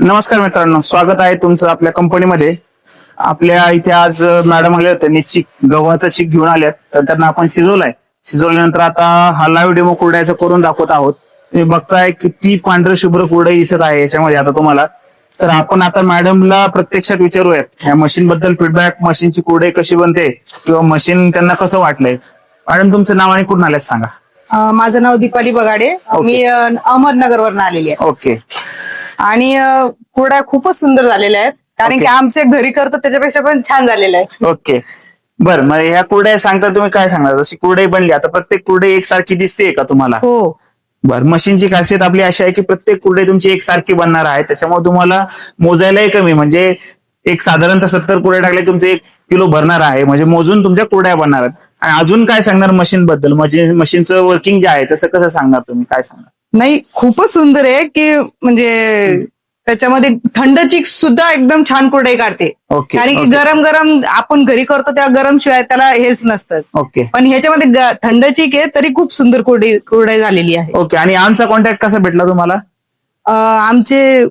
नमस्कार मित्रांनो स्वागत आहे तुमचं आपल्या कंपनीमध्ये. आपल्या इथे आज मॅडम आले होते त्यांनी चिक गव्हाचा चिक घेऊन आल्यात. तर त्यांना आपण शिजवलाय. शिजवल्यानंतर आता हा लाईव्ह डेमो कुरड्याचा करून दाखवत आहोत. तुम्ही बघताय किती पांढरं शुभ्र कुरडई दिसत आहे याच्यामध्ये आता तुम्हाला. तर आपण आता मॅडमला प्रत्यक्षात विचारूयात या मशीन बद्दल फीडबॅक मशीनची कुरडई कशी बनते किंवा मशीन त्यांना कसं वाटलंय. मॅडम तुमचं नाव आणि कुठून आल्यात सांगा. माझं नाव दीपाली बगाडे. मी अं, अहमदनगरवरून आलेली आहे. ओके. आणि कुरड्या खूपच सुंदर झालेल्या आहेत. कारण. की आमचे घरी करतो त्याच्यापेक्षा पण छान झालेल्या आहेत ओके. बर मग ह्या कुरड्या सांगता तुम्ही काय सांगणार? जशी कुरडई बनली आता प्रत्येक कुरडई एकसारखी दिसते का तुम्हाला? हो. बर मशीनची खासियत आपली अशी आहे की प्रत्येक कुरडई तुमची एकसारखी बनणार आहे. त्याच्यामुळे तुम्हाला मोजायलाही कमी म्हणजे एक साधारणतः सत्तर कुरड्या टाकले तुमचे एक किलो भरणार आहे. म्हणजे मोजून तुमच्या कुरड्या बनणार आहेत. आणि अजून काय सांगणार मशीन बद्दल मशीन मशीनचं वर्किंग जे आहे तसं कसं सांगणार तुम्ही? काय सांगणार? नाही खूपच सुंदर आहे की म्हणजे त्याच्यामध्ये थंड चिक सुद्धा एकदम छान कुरडई काढते. ओके कारण की ओके, गरम गरम आपण घरी करतो त्या गरम शिवाय त्याला हेच नसतं. ओके. पण ह्याच्यामध्ये ग- थंड चिक आहे तरी खूप सुंदर कुरडई कुरडई झालेली आहे. ओके आणि आमचा कॉन्टॅक्ट कसा भेटला तुम्हाला? अं, आमचे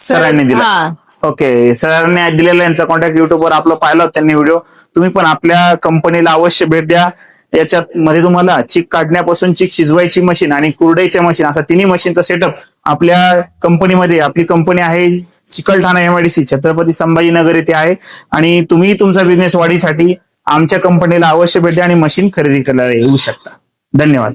सरांनी दिला. हा. ओके सरांनी दिलेला यांचा कॉन्टॅक्ट युट्यूबवर आपला पाहिला होता त्यांनी व्हिडिओ तुम्ही पण आपल्या कंपनीला अवश्य भेट द्या. याच्यात मध्ये तुम्हाला चिक काढण्यापासून चिक शिजवायची मशीन आणि कुरडईच्या मशीन असा तिन्ही मशीनचा सेटअप आपल्या कंपनीमध्ये आपली कंपनी आहे चिकलठाणा एमआयडीसी छत्रपती संभाजीनगर येथे आहे. आणि तुम्ही तुमचा बिझनेस वाढीसाठी आमच्या कंपनीला अवश्य भेट द्या आणि मशीन खरेदी करायला येऊ शकता. धन्यवाद.